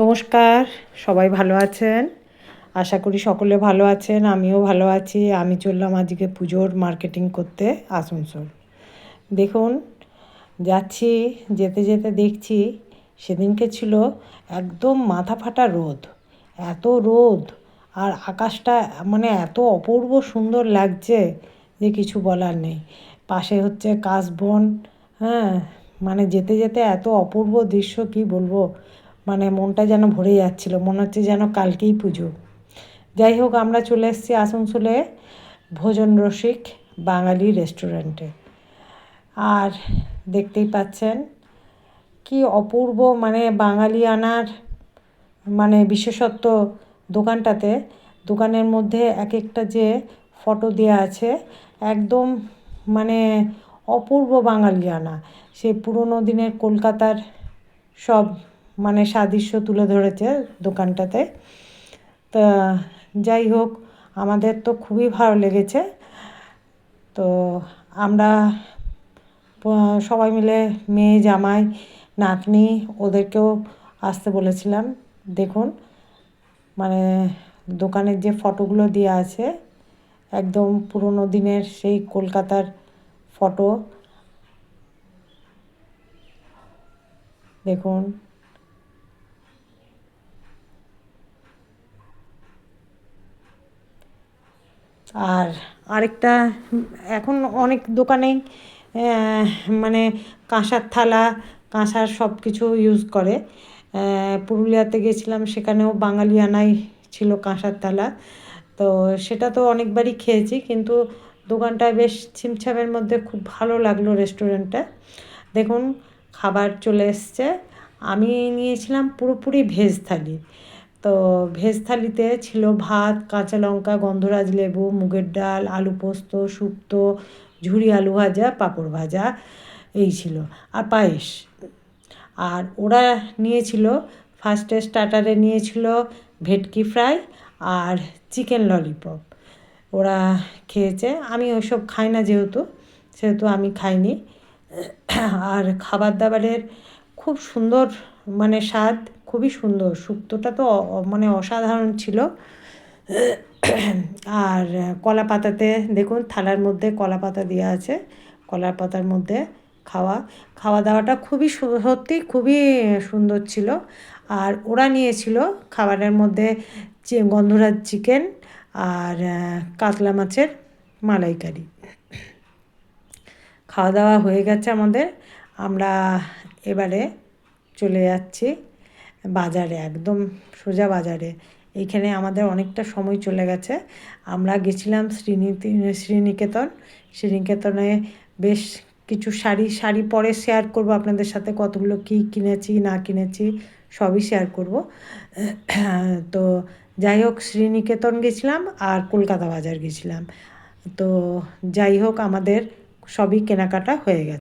নমস্কার, সবাই ভালো আছেন? আশা করি সকলে ভালো আছেন, আমিও ভালো আছি। আমি চললাম আজকে পুজোর মার্কেটিং করতে আসানসোল। দেখুন, যাচ্ছি, যেতে যেতে দেখছি, সেদিনকে ছিল একদম মাথা ফাটা রোদ, এত রোদ, আর আকাশটা মানে এত অপূর্ব সুন্দর লাগছে যে কিছু বলার নেই। পাশে হচ্ছে কাশবন হ্যাঁ মানে যেতে যেতে এত অপূর্ব দৃশ্য কি বলব? মানে মনটা যেন ভরে যাচ্ছিল, মনে হচ্ছে যেন কালকেই পুজো। যাই হোক, আমরা চলে এসেছি আসানসোলে ভোজন রসিক বাঙালি রেস্টুরেন্টে আর দেখতেই পাচ্ছেন কি অপূর্ব মানে বাঙালি আনার মানে বিশেষত্ব দোকানটাতে। দোকানের মধ্যে এক একটা যে ফটো দেওয়া আছে, একদম মানে অপূর্ব বাঙালিয়ানা সেই পুরোনো দিনের কলকাতার সব মানে সাদৃশ্য তুলে ধরেছে দোকানটাতে। তা যাই হোক, আমাদের তো খুবই ভালো লেগেছে। তো আমরা সবাই মিলে মেয়ে, জামাই, নাতনি ওদেরকেও আসতে বলেছিলাম। দেখুন মানে দোকানের যে ফটোগুলো দেওয়া আছে, একদম পুরোনো দিনের সেই কলকাতার ফটো। দেখুন আর আরেকটা, এখন অনেক দোকানেই মানে কাঁসার থালা, কাঁসার সব কিছু ইউজ করে। পুরুলিয়াতে গেছিলাম, সেখানেও বাঙালিয়ানাই ছিল কাঁসার থালা। তো সেটা তো অনেকবারই খেয়েছি, কিন্তু দোকানটা বেশ ছিমছামের মধ্যে খুব ভালো লাগল রেস্টুরেন্টটা দেখুন, খাবার চলে এসছে। আমি নিয়েছিলাম পুরোপুরি ভেজ থালি। তো ভেজ থালিতে ছিল ভাত, কাঁচা লঙ্কা, গন্ধরাজ লেবু, মুগের ডাল, আলু পোস্ত, শুক্তো ঝুড়ি আলু ভাজা, পাঁপড় ভাজা, এই ছিল। আর পায়েস। আর ওরা নিয়েছিল ফার্স্টে স্টার্টারে নিয়েছিল ভেটকি ফ্রাই আর চিকেন ললিপপ ওরা খেয়েছে। আমি ওইসব খাই না যেহেতু, সেহেতু আমি খাইনি। আর খাবার দাবারের খুব সুন্দর মানে স্বাদ খুবই সুন্দর। শুক্তোটা তো মানে অসাধারণ ছিল। আর কলা পাতাতে দেখুন থালার মধ্যে কলা পাতা দেওয়া আছে কলা পাতার মধ্যে খাওয়া। খাওয়া দাওয়াটা খুবই সত্যি খুবই সুন্দর ছিল। আর ওরা নিয়েছিল খাবারের মধ্যে গন্ধরাজ চিকেন আর কাতলা মাছের মালাইকারি। খাওয়া দাওয়া হয়ে গেছে আমাদের। আমরা এবারে চলে যাচ্ছি বাজারে, একদম সোজা বাজারে। এইখানে আমাদের অনেকটা সময় চলে গেছে। আমরা গেছিলাম শ্রীনীতি, শ্রীনিকেতন। শ্রীনিকেতনে বেশ কিছু শাড়ি শাড়ি পরে শেয়ার করব আপনাদের সাথে, কতগুলো কী কিনেছি, না কিনেছি, সবই শেয়ার করব। তো যাই হোক, শ্রীনিকেতন গেছিলাম আর কলকাতা বাজার গেছিলাম। তো যাই হোক, আমাদের সবই কেনাকাটা হয়ে গেছে।